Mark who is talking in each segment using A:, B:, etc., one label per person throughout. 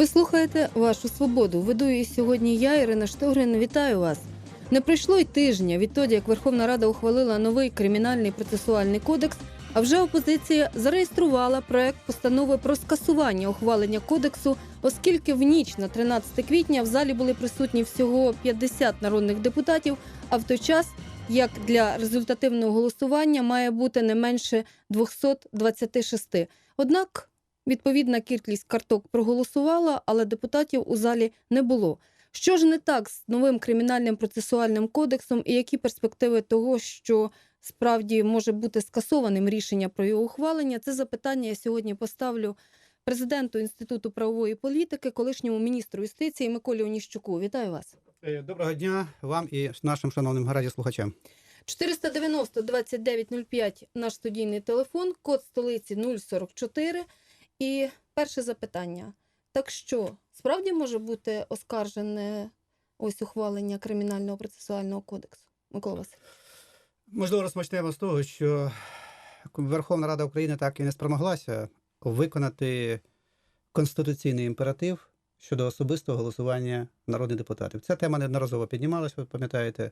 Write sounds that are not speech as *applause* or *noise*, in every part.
A: Ви слухаєте вашу свободу. Веду її сьогодні я, Ірина Штогрин. Вітаю вас. Не пройшло й тижня відтоді, як Верховна Рада ухвалила новий кримінальний процесуальний кодекс. А вже опозиція зареєструвала проект постанови про скасування ухвалення кодексу, оскільки в ніч на 13 квітня в залі були присутні всього 50 народних депутатів. А в той час, як для результативного голосування, має бути не менше 226. Однак Відповідна кількість карток проголосувала, але депутатів у залі не було. Що ж не так з новим кримінальним процесуальним кодексом і які перспективи того, що справді може бути скасованим рішення про його ухвалення? Це запитання я сьогодні поставлю президенту Інституту правової політики, колишньому міністру юстиції Миколі Оніщуку. Вітаю вас.
B: Е, Доброго дня вам і нашим шановним радіослухачам.
A: 490 2905 наш студійний телефон, код столиці 044. І перше запитання: так що справді може бути оскаржене ось ухвалення кримінального процесуального кодексу? Микола Васильович.
B: Можливо, розпочнемо з того, що Верховна Рада України так і не спромоглася виконати конституційний імператив щодо особистого голосування народних депутатів. Ця тема неодноразово піднімалася, ви пам'ятаєте,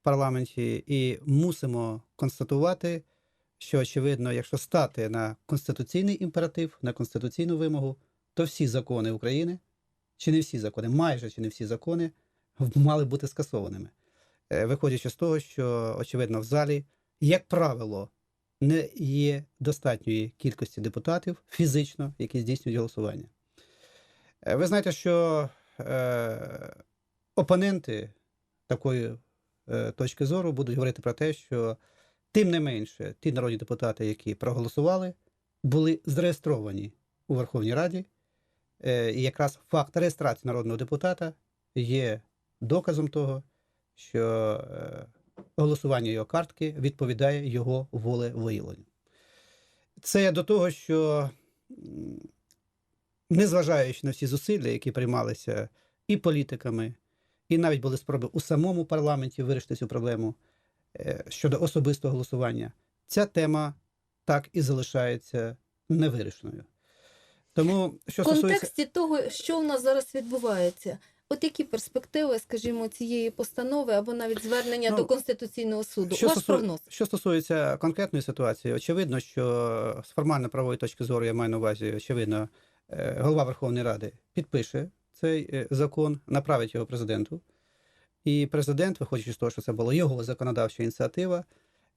B: в парламенті, і мусимо констатувати, що очевидно, якщо стати на конституційний імператив, на конституційну вимогу, то всі закони України, чи не всі закони, майже чи не всі закони, *laughs* мали бути скасованими. Е, Виходячи з того, що очевидно в залі, як правило, не є достатньої кількості депутатів фізично, які здійснюють голосування. Е, Ви знаєте, що е, опоненти такої е, точки зору будуть говорити про те, що Тим не менше, ті народні депутати, які проголосували, були зареєстровані у Верховній Раді. Е, І якраз факт реєстрації народного депутата є доказом того, що е, голосування його картки відповідає його волевиявленню. Це до того, що, незважаючи на всі зусилля, які приймалися і політиками, і навіть були спроби у самому парламенті вирішити цю проблему щодо особистого голосування, ця тема так і залишається невирішеною. Тому, що
A: В
B: стосується.
A: того, що в нас зараз відбувається, от які перспективи, скажімо, цієї постанови або навіть звернення
B: Ну,
A: до Конституційного суду?
B: Що,
A: Ваш
B: стосу...
A: прогноз?
B: що стосується конкретної ситуації, очевидно, що з формально-правової точки зору я маю на увазі, очевидно, е, голова Верховної Ради підпише цей е, закон, направить його президенту. І президент, виходячи з того, що це була його законодавча ініціатива,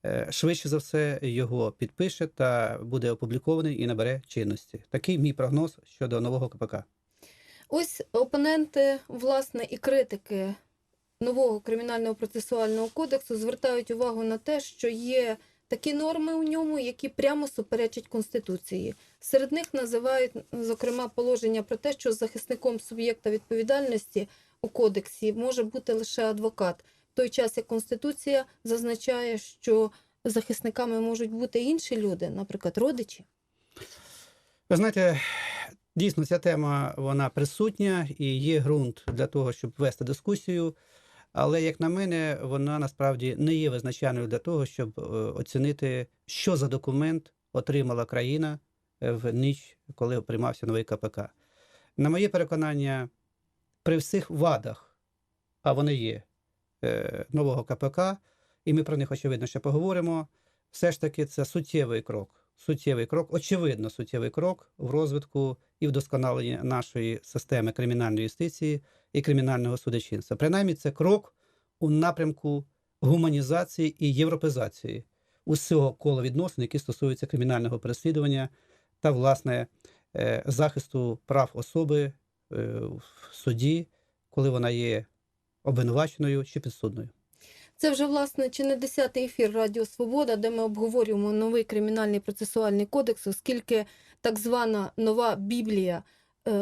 B: е, швидше за все його підпише та буде опублікований і набере чинності. Такий мій прогноз щодо нового КПК.
A: Ось опоненти, власне, і критики нового кримінального процесуального кодексу звертають увагу на те, що є такі норми у ньому, які прямо суперечать Конституції. Серед них називають, зокрема, положення про те, що захисником суб'єкта відповідальності у кодексі може бути лише адвокат. В той час як Конституція зазначає, що захисниками можуть бути інші люди, наприклад, родичі.
B: Ви знаєте, дійсно ця тема вона присутня і є ґрунт для того, щоб вести дискусію. Але, як на мене, вона насправді не є визначальною для того, щоб е, оцінити, що за документ отримала країна е, в ніч, коли приймався новий КПК. На моє переконання, при всіх вадах, а вони є е, нового КПК, і ми про них очевидно ще поговоримо. Все ж таки, це суттєвий крок. Суттєвий крок, очевидно, суттєвий крок в розвитку і вдосконаленні нашої системи кримінальної юстиції і кримінального судочинства. Принаймні, це крок у напрямку гуманізації і європезації усього кола відносин, які стосуються кримінального переслідування та, власне, е, захисту прав особи в суді, коли вона є обвинуваченою чи підсудною.
A: Це вже власне чи не десятий ефір Радіо Свобода, де ми обговорюємо новий кримінальний процесуальний кодекс, оскільки так звана нова біблія е,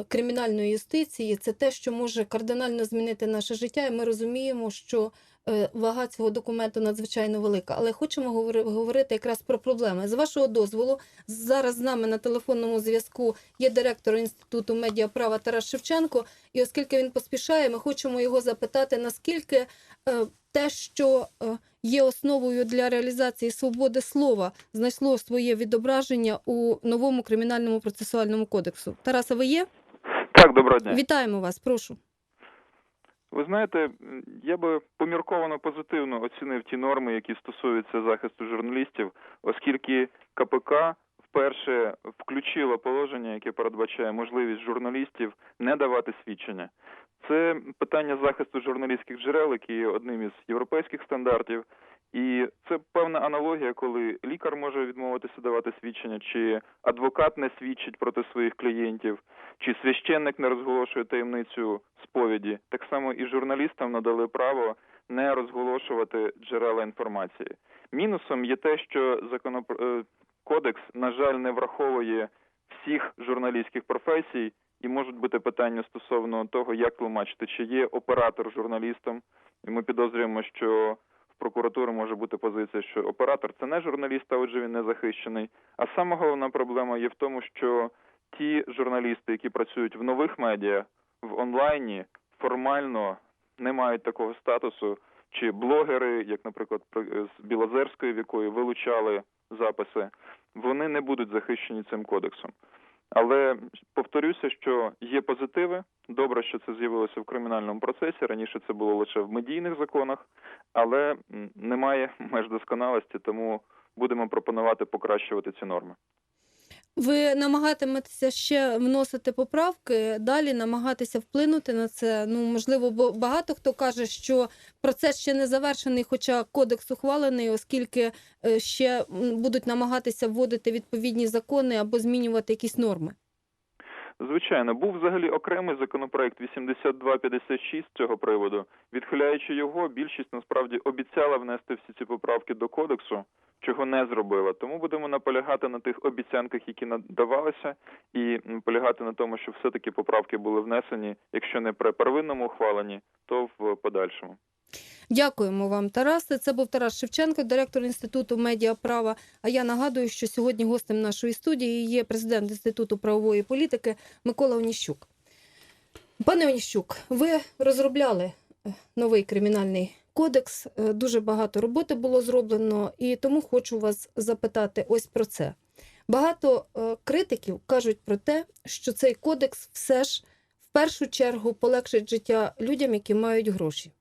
A: кримінальної юстиції це те, що може кардинально змінити наше життя, і ми розуміємо, що е, вага цього документу надзвичайно велика. Але хочемо говорити якраз про проблеми. З вашого дозволу, зараз з нами на телефонному зв'язку є директор інституту медіаправа Тарас Шевченко. І оскільки він поспішає, ми хочемо його запитати, наскільки е, те, що е, є основою для реалізації свободи слова, знайшло своє відображення у новому кримінальному процесуальному кодексу. Тараса, ви є?
C: Так, доброго дня.
A: Вітаємо вас, прошу.
C: Ви знаєте, я би помірковано позитивно оцінив ті норми, які стосуються захисту журналістів, оскільки КПК вперше включило положення, яке передбачає можливість журналістів не давати свідчення. Це питання захисту журналістських джерел, які є одним із європейських стандартів. І це певна аналогія, коли лікар може відмовитися давати свідчення, чи адвокат не свідчить проти своїх клієнтів, чи священник не розголошує таємницю сповіді. Так само і журналістам надали право не розголошувати джерела інформації. Мінусом є те, що законоп... е, кодекс, на жаль, не враховує всіх журналістських професій, і можуть бути питання стосовно того, як тлумачити, чи є оператор журналістом. І ми підозрюємо, що в прокуратури може бути позиція, що оператор це не журналіст, а отже він не захищений. А саме головна проблема є в тому, що ті журналісти, які працюють в нових медіа, в онлайні, формально не мають такого статусу, чи блогери, як, наприклад, при- з Білозерської, в якої вилучали записи, вони не будуть захищені цим кодексом. Але повторюся, що є позитиви. Добре, що це з'явилося в кримінальному процесі. Раніше це було лише в медійних законах, але немає *laughs* меж досконалості, тому будемо пропонувати покращувати ці норми.
A: Ви намагатиметеся ще вносити поправки, далі намагатися вплинути на це. Ну можливо, бо багато хто каже, що процес ще не завершений, хоча кодекс ухвалений, оскільки е, ще будуть намагатися вводити відповідні закони або змінювати якісь норми.
C: Звичайно, був взагалі окремий законопроект 8256 з цього приводу. Відхиляючи його, більшість насправді обіцяла внести всі ці поправки до кодексу, чого не зробила. Тому будемо наполягати на тих обіцянках, які надавалися, і наполягати на тому, що все-таки поправки були внесені, якщо не при первинному ухваленні, то в подальшому.
A: Дякуємо вам, Тарасе. Це був Тарас Шевченко, директор інституту медіаправа. А я нагадую, що сьогодні гостем нашої студії є президент інституту правової політики Микола Оніщук. Пане Оніщук, ви розробляли е, новий кримінальний кодекс. Е, Дуже багато роботи було зроблено, і тому хочу вас запитати ось про це. Багато е, критиків кажуть про те, що цей кодекс все ж в першу чергу полегшить життя людям, які мають гроші.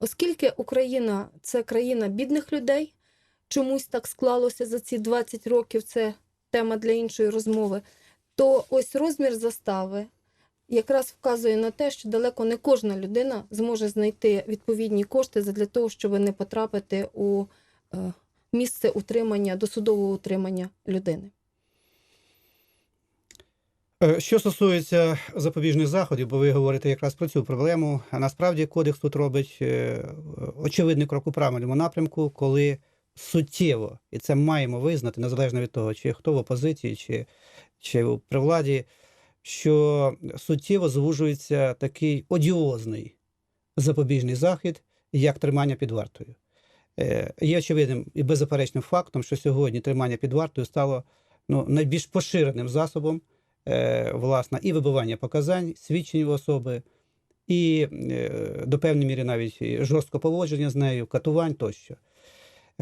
A: Оскільки Україна це країна бідних людей, чомусь так склалося за ці 20 років, це тема для іншої розмови, то ось розмір застави якраз вказує на те, що далеко не кожна людина зможе знайти відповідні кошти для того, щоб не потрапити у е, місце утримання, досудового утримання людини.
B: Е, Що стосується запобіжних заходів, бо ви говорите якраз про цю проблему, а насправді кодекс тут робить е, очевидний крок у правильному напрямку, коли суттєво, і це маємо визнати, незалежно від того, чи хто в опозиції, чи, чи при владі, що суттєво звужується такий одіозний запобіжний захід, як тримання під вартою. Е, Є очевидним і беззаперечним фактом, що сьогодні тримання під вартою стало ну, найбільш поширеним засобом власне, і вибивання показань, свідчень особи, і е, до певної міри навіть жорстко поводження з нею, катувань тощо.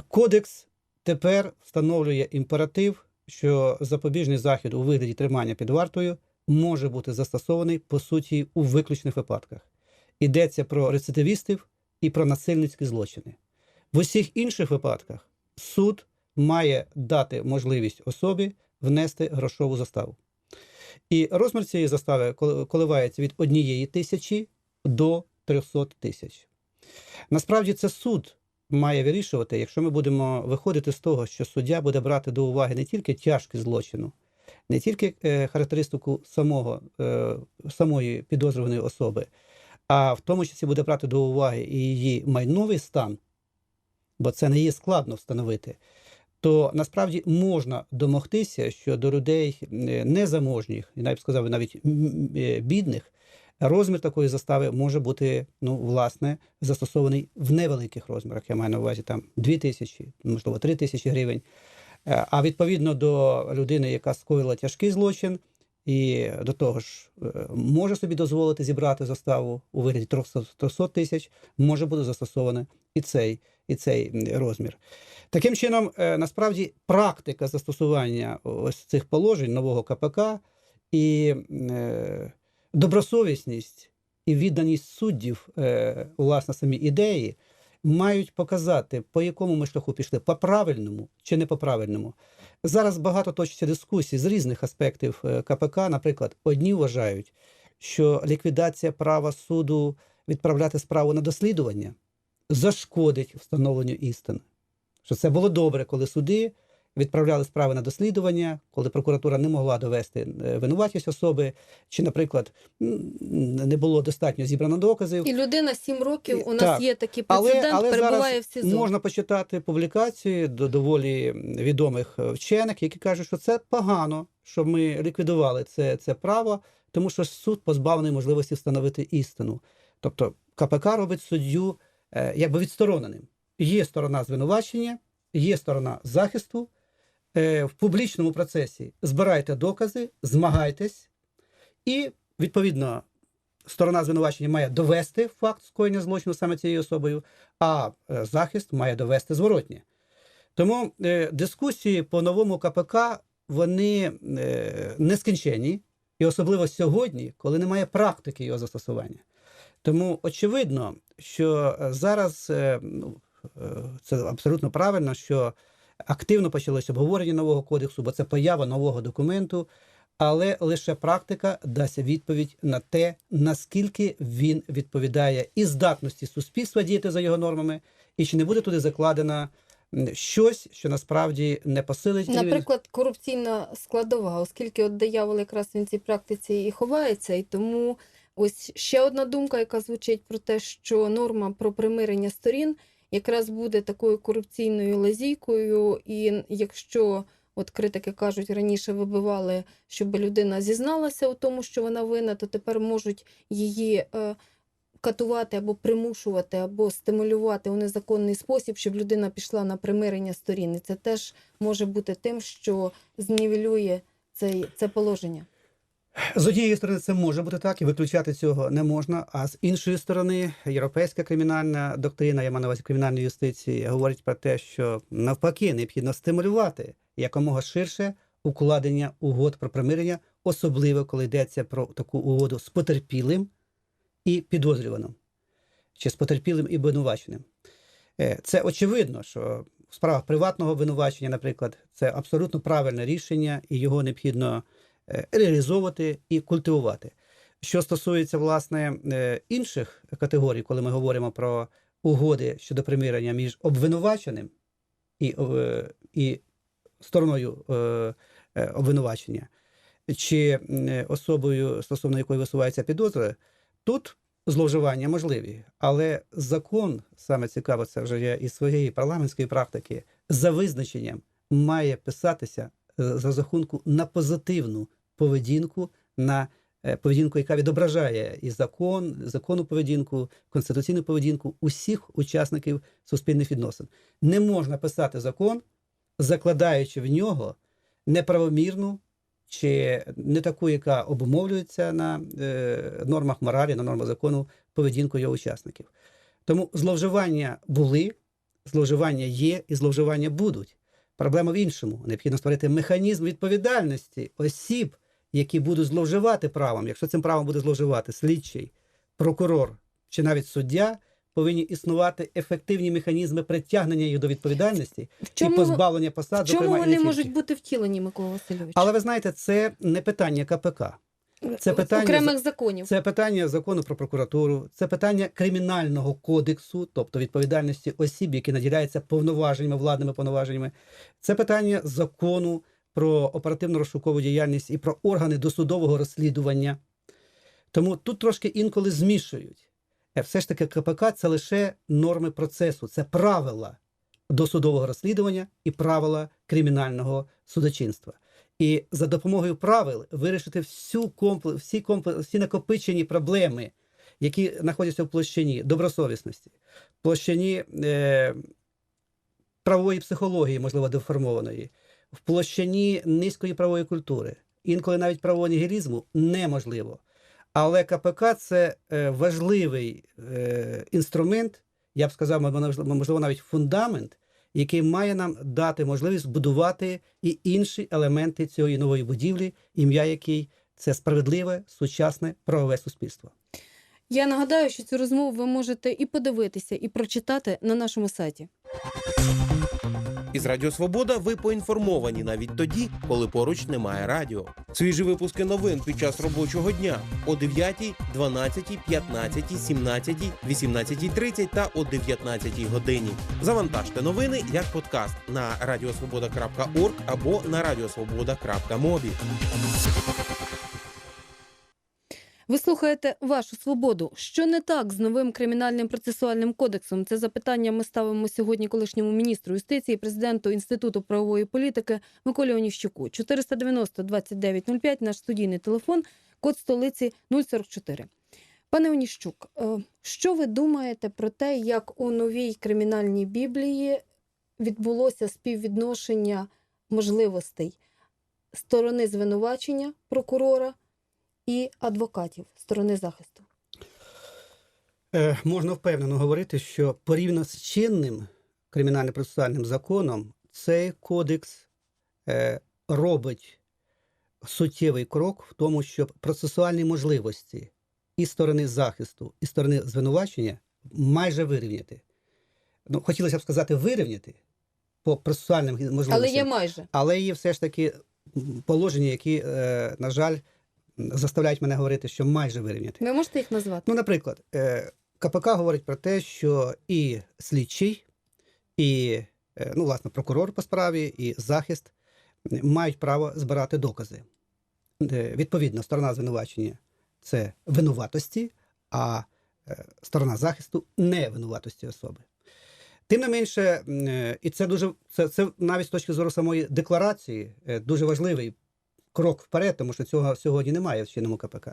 B: Кодекс тепер встановлює імператив, що запобіжний захід у вигляді тримання під вартою може бути застосований по суті у виключних випадках. Йдеться про рецидивістів і про насильницькі злочини. В усіх інших випадках суд має дати можливість особі внести грошову заставу. І розмір цієї застави коливається від однієї тисячі до 300 тисяч. Насправді це суд має вирішувати, якщо ми будемо виходити з того, що суддя буде брати до уваги не тільки тяжкість злочину, не тільки е, характеристику самого, е, самої підозрюваної особи, а в тому числі буде брати до уваги і її майновий стан, бо це не є складно встановити то насправді можна домогтися, що до людей е, незаможніх, і навіть сказав, навіть е, бідних, розмір такої застави може бути ну, власне застосований в невеликих розмірах. Я маю на увазі там 2 тисячі, можливо, 3 тисячі гривень. Е, А відповідно до людини, яка скоїла тяжкий злочин, і до того ж може собі дозволити зібрати заставу у вигляді 300 300 тисяч, може бути застосований і цей, і цей розмір. Таким чином, е, насправді, практика застосування ось цих положень нового КПК і е, добросовісність і відданість суддів, е, власне, самі ідеї, мають показати, по якому ми шляху пішли, по правильному чи не по правильному. Зараз багато точиться дискусій з різних аспектів КПК. Наприклад, одні вважають, що ліквідація права суду відправляти справу на дослідування зашкодить встановленню істини. Що це було добре, коли суди відправляли справи на дослідування, коли прокуратура не могла довести е, винуватість особи, чи, наприклад, не було достатньо зібрано доказів.
A: І людина 7 років, у нас
B: Так.
A: є такий
B: Але,
A: прецедент,
B: але
A: перебуває в СІЗО.
B: можна почитати публікації до доволі відомих е, вчених, які кажуть, що це погано, що ми ліквідували це, це право, тому що суд позбавлений можливості встановити істину. Тобто КПК робить суддю якби відстороненим. Є сторона звинувачення, є сторона захисту. Е, в публічному процесі збирайте докази, змагайтесь, і відповідно сторона звинувачення має довести факт скоєння злочину саме цією особою, а е, захист має довести зворотнє. Тому е, дискусії по новому КПК вони е, нескінченні, і особливо сьогодні, коли немає практики його застосування. Тому очевидно, що е, зараз е, ну, е, це абсолютно правильно, що активно почалось обговорення нового кодексу, бо це поява нового документу, але лише практика дасть відповідь на те, наскільки він відповідає і здатності суспільства діяти за його нормами, і чи не буде туди закладено щось, що насправді не посилить
A: Наприклад, корупційна складова, оскільки от диявол якраз він цій практиці і ховається, і тому ось ще одна думка, яка звучить про те, що норма про примирення сторін якраз буде такою корупційною лазійкою, і якщо от критики кажуть, раніше вибивали, щоб людина зізналася у тому, що вона винна, то тепер можуть її е, катувати або примушувати, або стимулювати у незаконний спосіб, щоб людина пішла на примирення сторін. І це теж може бути тим, що знівелює цей, це положення.
B: З однієї сторони, це може бути так, і виключати цього не можна. А з іншої сторони, європейська кримінальна доктрина, я маю на увазі кримінальної юстиції, говорить про те, що навпаки необхідно стимулювати якомога ширше укладення угод про примирення, особливо коли йдеться про таку угоду з потерпілим і підозрюваним, чи з потерпілим і обвинуваченим. Е, Це очевидно, що в справах приватного обвинувачення, наприклад, це абсолютно правильне рішення, і його необхідно реалізовувати і культивувати. Що стосується власне е, інших категорій, коли ми говоримо про угоди щодо примирення між обвинуваченим і, е, і стороною е, е, обвинувачення, чи е, особою, стосовно якої висувається підозра, тут зловживання можливі. Але закон, саме цікаво, це вже є із своєї парламентської практики, за визначенням має писатися е, за рахунку на позитивну поведінку, на е, поведінку, яка відображає і закон, законну поведінку, конституційну поведінку усіх учасників суспільних відносин. Не можна писати закон, закладаючи в нього неправомірну чи не таку, яка обумовлюється на е, нормах моралі, на нормах закону поведінку його учасників. Тому зловживання були, зловживання є і зловживання будуть. Проблема в іншому. Необхідно створити механізм відповідальності осіб, які будуть зловживати правом. Якщо цим правом буде зловживати слідчий, прокурор чи навіть суддя, повинні існувати ефективні механізми притягнення їх до відповідальності
A: В
B: і
A: чому,
B: позбавлення
A: в
B: посад,
A: чому
B: зокрема,
A: вони можуть бути втілені, Микола Васильович?
B: Але ви знаєте, це не питання КПК. це питання
A: окремих законів.
B: Це питання закону про прокуратуру, це питання кримінального кодексу, тобто відповідальності осіб, які наділяються повноваженнями, владними повноваженнями. Це питання закону про оперативно-розшукову діяльність і про органи досудового розслідування. Тому тут трошки інколи змішують. Е, Все ж таки, КПК це лише норми процесу, це правила досудового розслідування і правила кримінального судочинства. І за допомогою правил вирішити всю компле- всі, компле- всі накопичені проблеми, які знаходяться в площині добросовісності, площині е, правової психології, можливо, деформованої, в площині низької правової культури, інколи навіть правового нігілізму неможливо. Але КПК це е, важливий е, інструмент, я б сказав, можливо, можливо, навіть фундамент, який має нам дати можливість будувати і інші елементи цієї нової будівлі, ім'я якій це справедливе, сучасне правове суспільство.
A: Я нагадаю, що цю розмову ви можете і подивитися, і прочитати на нашому сайті.
D: Із Радіо Свобода ви поінформовані навіть тоді, коли поруч немає радіо. Свіжі випуски новин під час робочого дня о 9, 12, 15, 17, 18.30 та о 19 годині. Завантажте новини як подкаст на radiosvoboda.org або на radiosvoboda.mobi.
A: Ви слухаєте вашу свободу. Що не так з новим кримінальним процесуальним кодексом? Це запитання ми ставимо сьогодні колишньому міністру юстиції, президенту Інституту правової політики Миколі Оніщуку. 490 2905 наш студійний телефон, код столиці 044. Пане Оніщук, е, що ви думаєте про те, як у новій кримінальній біблії відбулося співвідношення можливостей сторони звинувачення прокурора і адвокатів сторони захисту?
B: Е, можна впевнено говорити, що порівняно з чинним кримінально-процесуальним законом, цей кодекс е, робить суттєвий крок в тому, щоб процесуальні можливості і сторони захисту, і сторони звинувачення майже вирівняти. Ну, хотілося б сказати, вирівняти по процесуальним можливостям.
A: Але є майже.
B: Але є все ж таки положення, які, е, на жаль, заставляють мене говорити, що майже вирівняти.
A: Ви можете їх назвати?
B: Ну, наприклад, е, КПК говорить про те, що і слідчий, і е, ну, власне, прокурор по справі, і захист мають право збирати докази. Е, Відповідно, сторона звинувачення це винуватості, а сторона захисту невинуватості особи. Тим не менше, і це дуже це, це навіть з точки зору самої декларації дуже важливий крок вперед, тому що цього сьогодні немає в чинному КПК.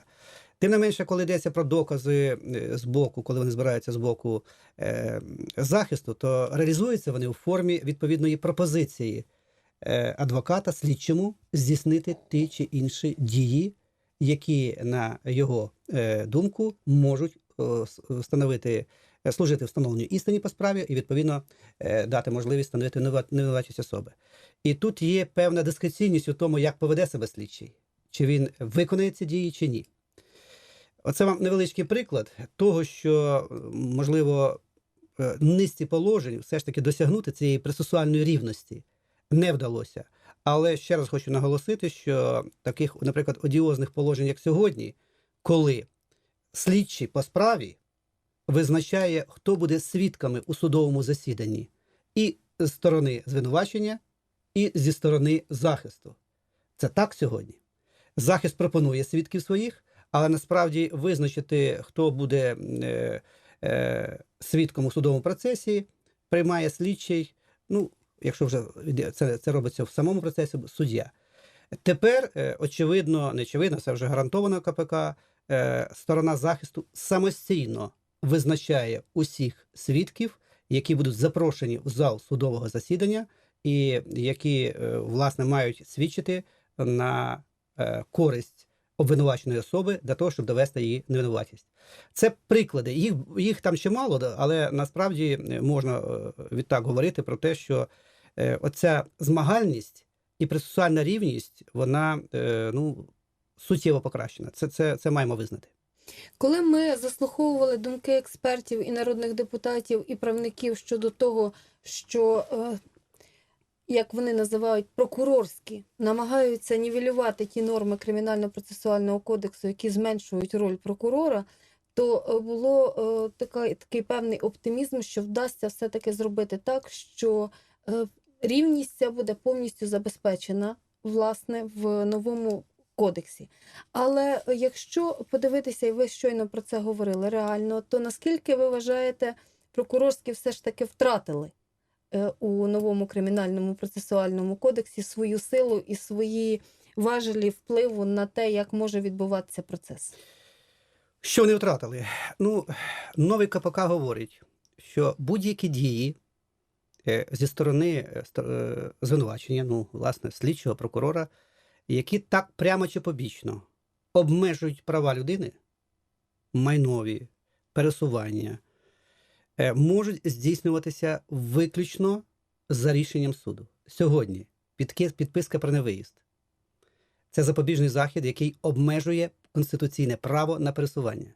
B: Тим не менше, коли йдеться про докази е, з боку, коли вони збираються з боку е, захисту, то реалізуються вони у формі відповідної пропозиції е, адвоката слідчому здійснити ті чи інші дії, які, на його е, думку, можуть е, встановити, служити встановленню істині по справі і відповідно е, дати можливість встановити невинуватість особи. І тут є певна дискреційність у тому, як поведе себе слідчий, чи він виконає ці дії, чи ні. Оце вам невеличкий приклад того, що е, можливо е, низці положень все ж таки досягнути цієї процесуальної рівності не вдалося. Але ще раз хочу наголосити, що таких, наприклад, одіозних положень, як сьогодні, коли слідчий по справі визначає, хто буде свідками у судовому засіданні, і з сторони звинувачення, і зі сторони захисту. Це так сьогодні. Захист пропонує свідків своїх, але насправді визначити, хто буде е, е, свідком у судовому процесі, приймає слідчий. Ну, якщо вже це, це робиться в самому процесі, суддя. Тепер, е, очевидно, не очевидно, це вже гарантовано КПК. е, Сторона захисту самостійно визначає усіх свідків, які будуть запрошені в зал судового засідання, і які е, власне мають свідчити на е, користь обвинуваченої особи для того, щоб довести її невинуватість. Це приклади. Їх, їх там ще мало, але насправді е, можна відтак говорити про те, що оця змагальність і процесуальна рівність, вона ну, суттєво покращена. Це, це, це маємо визнати.
A: Коли ми заслуховували думки експертів і народних депутатів і правників щодо того, що, е, як вони називають, прокурорські намагаються нівелювати ті норми кримінально-процесуального кодексу, які зменшують роль прокурора, то е, було е, такий певний оптимізм, що вдасться все-таки зробити так, що рівність ця буде повністю забезпечена власне в новому кодексі. Але е, якщо подивитися, і ви щойно про це говорили реально, то наскільки ви вважаєте, прокурорські все ж таки втратили е, у новому кримінальному процесуальному кодексі свою силу і свої важелі впливу на те, як може відбуватися процес?
B: Що вони втратили? Ну, новий КПК говорить, що будь-які дії е, зі сторони ст- звинувачення, ну, власне, слідчого прокурора, які так прямо чи побічно обмежують права людини, майнові, пересування, е, можуть здійснюватися виключно за рішенням суду. Сьогодні підписка про невиїзд. Це запобіжний захід, який обмежує конституційне право на пересування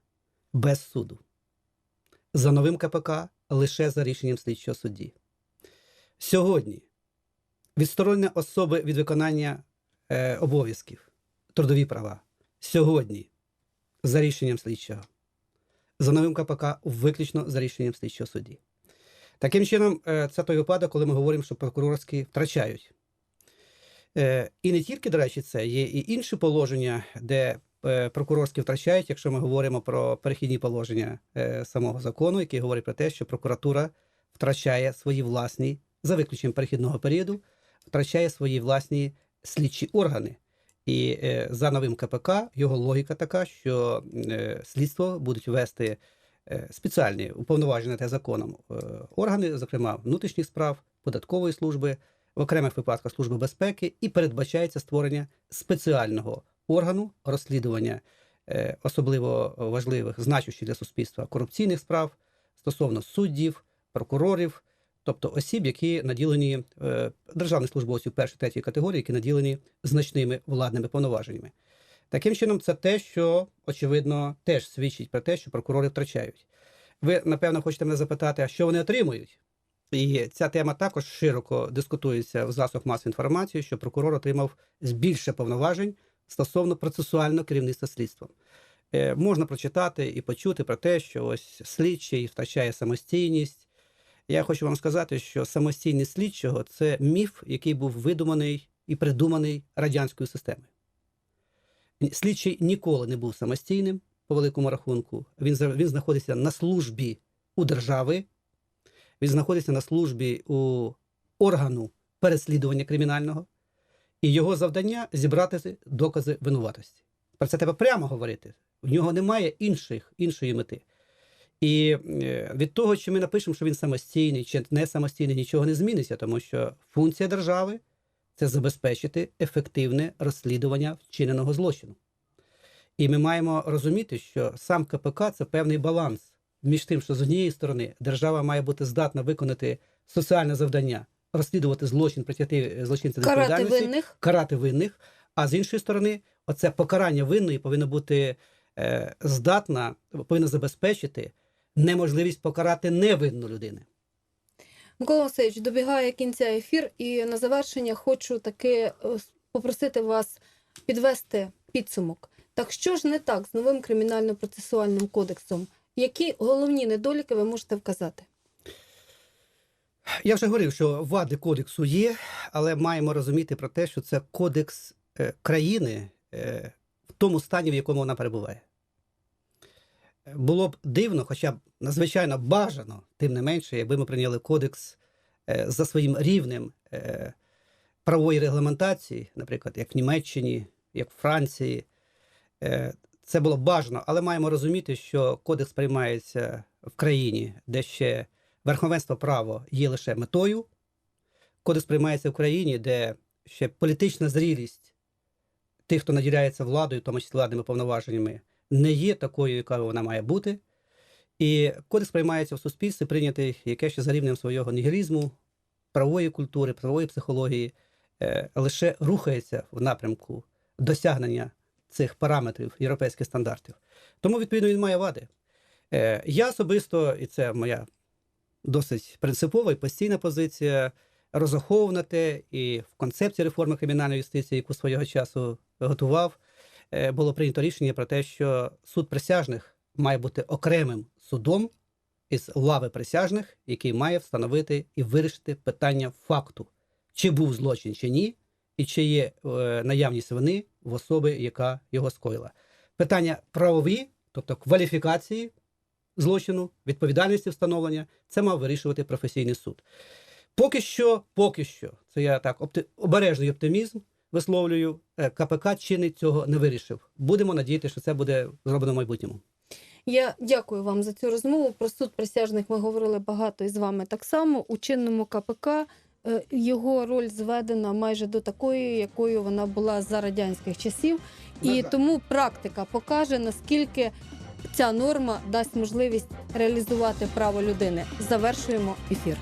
B: без суду. За новим КПК лише за рішенням слідчого судді. Сьогодні відсторонення особи від виконання е, обов'язків, трудові права. Сьогодні за рішенням слідчого. За новим КПК виключно за рішенням слідчого судді. Таким чином, е, це той випадок, коли ми говоримо, що прокурорські втрачають. Е, І не тільки, до речі, це є і інші положення, де е, прокурорські втрачають, якщо ми говоримо про перехідні положення самого закону, який говорить про те, що прокуратура втрачає свої власні, за виключенням перехідного періоду, втрачає свої власні слідчі органи. І е, за новим КПК його логіка така, що е, слідство будуть вести е, спеціальні уповноважені те законом е, органи, зокрема внутрішніх справ, податкової служби, в окремих випадках Служби безпеки, і передбачається створення спеціального органу розслідування е, особливо важливих, значущих для суспільства корупційних справ стосовно суддів, прокурорів, тобто осіб, які наділені е, державних службовців першої третьої категорії, які наділені значними владними повноваженнями. Таким чином, це те, що очевидно теж свідчить про те, що прокурори втрачають. Ви напевно хочете мене запитати, а що вони отримують? І ця тема також широко дискутується в засобах масової інформації, що прокурор отримав більше повноважень стосовно процесуального керівництва слідством. Е, можна прочитати і почути про те, що ось слідчий втрачає самостійність. Я хочу вам сказати, що самостійність слідчого це міф, який був видуманий і придуманий радянською системою. Слідчий ніколи не був самостійним по великому рахунку. Він, він знаходиться на службі у держави, він знаходиться на службі у органу переслідування кримінального, і його завдання зібрати докази винуватості. Про це треба прямо говорити. В нього немає інших, іншої мети. І е, від того, чи ми напишемо, що він самостійний чи не самостійний, нічого не зміниться, тому що функція держави це забезпечити ефективне розслідування вчиненого злочину. І ми маємо розуміти, що сам КПК це певний баланс між тим, що з однієї сторони держава має бути здатна виконати соціальне завдання, розслідувати злочин, притягти злочинця до
A: Карати
B: відповідальності,
A: винних.
B: карати винних. А з іншої сторони, оце покарання винної повинно бути е, здатна, повинно забезпечити неможливість покарати невинну людину.
A: Микола Васильович, добігає кінця ефір, і на завершення хочу таки е, попросити вас підвести підсумок. Так що ж не так з новим кримінально-процесуальним кодексом? Які головні недоліки ви можете вказати?
B: Я вже говорив, що вади кодексу є, але маємо розуміти про те, що це кодекс е, країни е, в тому стані, в якому вона перебуває. Було б дивно, хоча б надзвичайно бажано, тим не менше, якби ми прийняли кодекс е, за своїм рівнем е, правової регламентації, наприклад, як в Німеччині, як в Франції. Е, Це було бажано, але маємо розуміти, що кодекс приймається в країні, де ще верховенство права є лише метою. Кодекс приймається в країні, де ще політична зрілість тих, хто наділяється владою, в тому числі владними повноваженнями, не є такою, яка вона має бути. І кодекс приймається в суспільстві, прийнятий яке ще за рівнем свого нігілізму, правової культури, правової психології, е, лише рухається в напрямку досягнення цих параметрів європейських стандартів. Тому, відповідно, він має вади. Е, Я особисто, і це моя досить принципова і постійна позиція, розраховував те, і в концепції реформи кримінальної юстиції, яку свого часу готував, е, було прийнято рішення про те, що суд присяжних має бути окремим судом із лави присяжних, який має встановити і вирішити питання факту, чи був злочин, чи ні, і чи є е, наявність вини в особи, яка його скоїла. Питання правові, тобто кваліфікації злочину, відповідальності встановлення, це мав вирішувати професійний суд. Поки що, поки що, це я так опти... обережний оптимізм висловлюю. е, КПК чинить цього не вирішив. Будемо надіятися, що це буде зроблено в майбутньому.
A: Я дякую вам за цю розмову. Про суд присяжних ми говорили багато і з вами так само. У чинному КПК е, його роль зведена майже до такої, якою вона була за радянських часів. І
B: Ну,
A: тому практика покаже, наскільки ця норма дасть можливість реалізувати право людини. Завершуємо ефір.